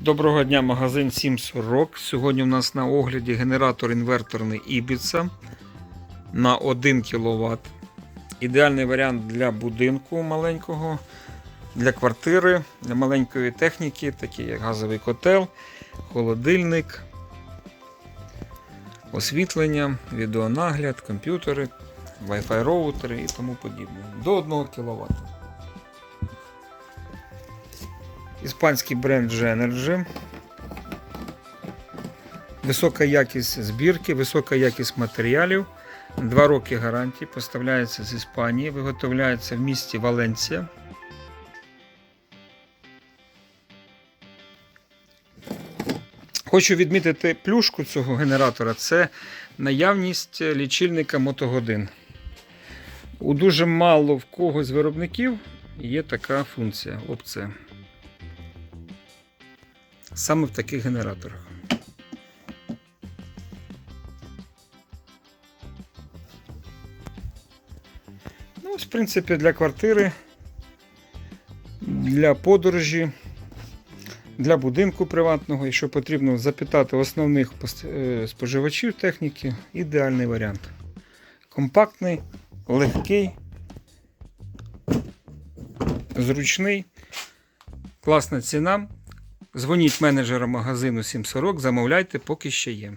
Доброго дня, магазин 740. Сьогодні у нас на огляді генератор інверторний Ibiza на 1 кВт. Ідеальний варіант для будинку маленького, для квартири, для маленької техніки, такі як газовий котел, холодильник, освітлення, відеонагляд, комп'ютери, Wi-Fi роутери і тому подібне. До 1 кВт. Іспанський бренд Genergy. Висока якість збірки, висока якість матеріалів. Два роки гарантії. Поставляється з Іспанії, виготовляється в місті Валенція. Хочу відмітити плюшку цього генератора це наявність лічильника мотогодин. У дуже мало в когось з виробників є така функція опція. Саме в таких генераторах. Ну, ось, в принципі, для квартири, для подорожі, для будинку приватного, якщо потрібно запитати основних е, споживачів техніки, ідеальний варіант. Компактний, легкий, зручний, класна ціна. Дзвоніть менеджеру магазину 740, замовляйте, поки ще є.